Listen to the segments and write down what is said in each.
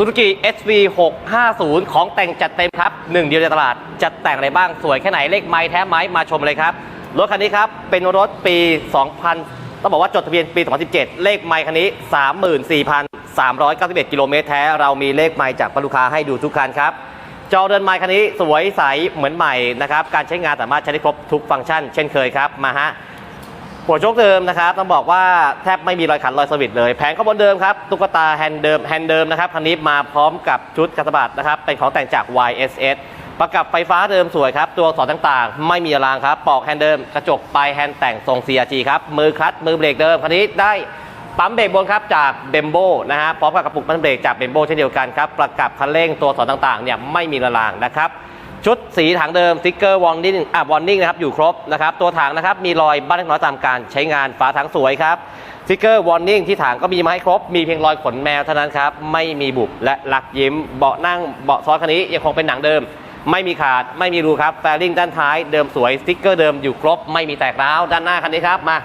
Suzuki SV 650 ของแต่งจัดเต็มครับหนึ่งเดียวในตลาดจัดแต่งอะไรบ้างสวยแค่ไหนเลขไม้แท้ไม้มาชมเลยครับ รถคันนี้ครับ เป็นรถปี 2000 ต้องบอกว่าจดทะเบียนปี 2017 เลขไม้คันนี้ 34,391 กิโลเมตรแท้ เรามีเลขไม้จากลูกค้าให้ดูทุกคันครับ จอเรือนไม้คันนี้สวยใสเหมือนใหม่นะครับการใช้งานสามารถใช้ได้ครบทุกฟังก์ชัน เช่นเคยครับมาฮะ หัวโชคเดิมนะครับต้องบอกว่าแทบไม่มีรอยขันรอยสวิตช์เลย แผงข้างบนเดิมครับตุ๊กตาแฮนด์เดิมแฮนด์เดิมนะครับคันนี้มาพร้อมกับชุดกระสบัดนะครับเป็นของแต่งจาก YSS ประกับไฟฟ้าเดิมสวยครับ ตัวสอักษรต่างๆ ไม่มีรางครับ ปอกแฮนด์เดิม กระจกปลายแฮนด์แต่งทรง CRG ครับ มือคลัตช์มือเบรกเดิม คันนี้ได้ปั๊มเบรกบนครับจากเบมโบนะฮะพร้อมกับกระปุกปั๊มเบรกจากเบมโบเช่นเดียวกันครับ ประกับคันเร่งตัวสอักษรต่างๆเนี่ยไม่มีรางนะครับ ชุดสีถังเดิมสติ๊กเกอร์วอร์นิ่งอะวอร์นิ่งนะครับอยู่ครบนะครับตัวถังนะครับมีรอยบ้านเล็กน้อยตามการใช้งานฝาถังสวยครับสติ๊กเกอร์วอร์นิ่งที่ถังก็มีมาให้ครบ มีเพียงรอยขนแมวเท่านั้นครับ ไม่มีบุบและหลักยิ้ม เบาะนั่งเบาะซ้อนคันนี้ยังคงเป็นหนังเดิม ไม่มีขาดไม่มีรูครับแฟลิงด้านท้ายเดิมสวยสติ๊กเกอร์เดิมอยู่ครบ ไม่มีแตกร้าวด้านหน้าคันนี้ครับมา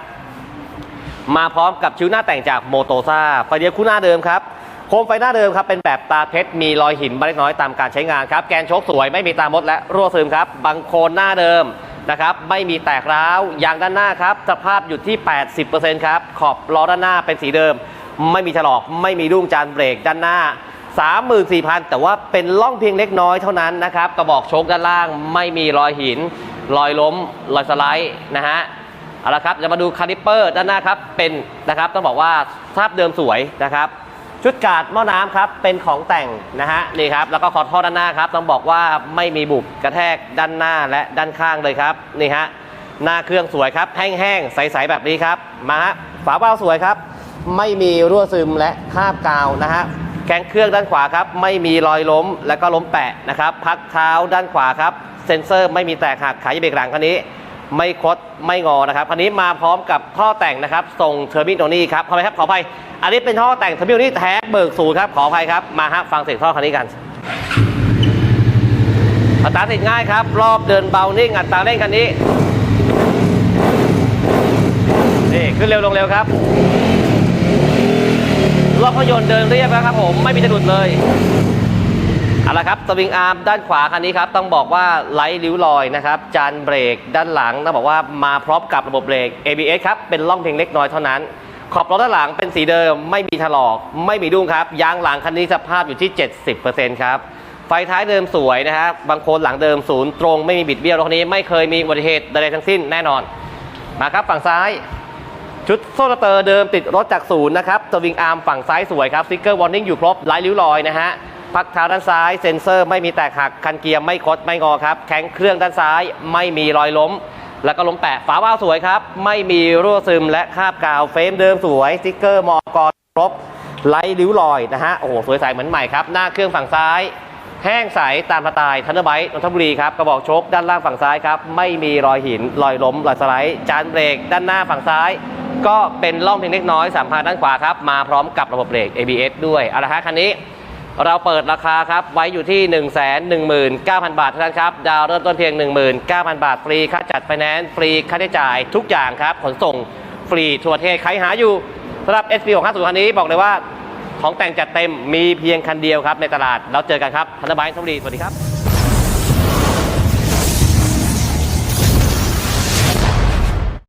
มาพร้อมกับชิ้วหน้าแต่งจากโมโตซ่าไฟเดียวคู่หน้าเดิมครับ โคมไฟหน้าเดิมครับเป็นแบบตาเพชรมีรอยหินบ้างเล็กน้อยตามการใช้งานครับแกนโชคสวยไม่มีตามดและรั่วซึมครับบังโคลนหน้าเดิมนะครับไม่มีแตกร้าวยางด้านหน้าครับสภาพอยู่ที่ 80%ครับขอบล้อด้านหน้าเป็นสีเดิม ไม่มีถลอกไม่มีรุ่งจานเบรกด้านหน้า 34,000 แต่ว่าเป็นล่องเพียงเล็กน้อยเท่านั้นนะครับกระบอกโชคด้านล่าง ไม่มีรอยหิน รอยล้ม รอยสไลด์นะฮะเอาละครับจะมาดูคาลิปเปอร์ด้านหน้าครับเป็นนะครับต้องบอกว่าสภาพเดิมสวยนะครับ ชุดกาดหม้อน้ำครับ เป็นของแต่งนะฮะนี่ครับ แล้วก็คอท่อด้านหน้าครับ ต้องบอกว่าไม่มีบุบกระแทกด้านหน้าและด้านข้างเลยครับนี่ฮะหน้าเครื่องสวยครับ แห้งๆ ใสๆ แบบนี้ครับ มาฮะฝาเบ้าสวยครับ ไม่มีรั่วซึมและคราบกาวนะฮะแกงเครื่องด้านขวาครับ ไม่มีรอยล้ม และก็ล้มแปะนะครับ พักเท้าด้านขวาครับ เซ็นเซอร์ไม่มีแตกหักขายเบรกหลังคันนี้ ไม่คดไม่งอนะครับคันนี้มาพร้อมกับท่อแต่งนะครับทรงเทอร์มิโนนี่ครับขออภัยครับขออภัยอันนี้เป็นท่อแต่งเทอร์มิโนนี่แท้เบิกศูนย์ครับขออภัยครับมาฮะฟังเสียงท่อคันนี้กันอัตราติดง่ายครับ รอบเดินเบานิ่งอัตราเร่งคันนี้นี่ขึ้นเร็วลงเร็วครับรอบเครื่องยนต์เดินเรียบแล้วครับผมไม่มีสะดุดเลย เอาละครับสวิงอาร์มด้านขวาคันนี้ครับต้องบอกว่าไร้ริ้วรอยนะครับจานเบรกด้านหลังต้องบอกว่ามาพร้อมกับระบบเบรก ABS ครับเป็นร่องเพียงเล็กน้อยเท่านั้น ขอบล้อด้านหลังเป็นสีเดิม ไม่มีถลอก ไม่มีดุ้งครับยางหลังคันนี้สภาพอยู่ที่ 70%ครับไฟท้ายเดิมสวยนะฮะบบางคนหลังเดิมศูนย์ตรงไม่มีบิดเบี้ยวรถคันนี้ไม่เคยมีอุบัติเหตุใดๆทั้งสิ้นแน่นอน มาครับฝั่งซ้ายชุดโซ่สเตอร์เดิมติดรถจากศูนย์นะครับสวิงอาร์มฝั่งซ้ายสวยครับสติ๊กเกอร์วอร์นิ่งอยู่ครบไร้ริ้วรอยนะฮะ พักเท้าด้านซ้ายเซ็นเซอร์ไม่มีแตกหักคันเกียร์ไม่คดไม่งอครับแข็งเครื่องด้านซ้ายไม่มีรอยล้ม แล้วก็ล้มแปะฝาว้าวสวยครับ ไม่มีรั่วซึมและคาบกาวเฟรมเดิมสวยสติ๊กเกอร์มอกรครบไร้ริ้วรอยนะฮะโอ้โหสวยใสเหมือนใหม่ครับหน้าเครื่องฝั่งซ้าย แห้งใสตามสไตล์ทันเดอร์ไบต์นนทบุรีครับกระบอกโชคด้านล่างฝั่งซ้ายครับไม่มีรอยหินรอยล้มรอยสไลด์จานเบรกด้านหน้าฝั่งซ้ายก็เป็นร่องเพียงเล็กน้อยสามพานด้านขวาครับ มาพร้อมกับระบบเบรก ABS ด้วยเอาละฮะคันนี้ เราเปิดราคาครับไว้อยู่ที่ 1 1 9 0 0 0 บาทเท่านั้นครับ ดาวเริ่มต้นเพียง 19,000 บาท ฟรีค่าจัดไฟแนนซ์ฟรีค่าใช้จ่ายทุกอย่างครับ ขนส่งฟรีทั่วประเทศใครหาอยู่สำหรับ SP 6 5 0คันนี้บอกเลยว่าของแต่งจัดเต็มมีเพียงคันเดียวครับในตลาดเราเจอกันครับธันทบัยทบุรีสวัสดีครับ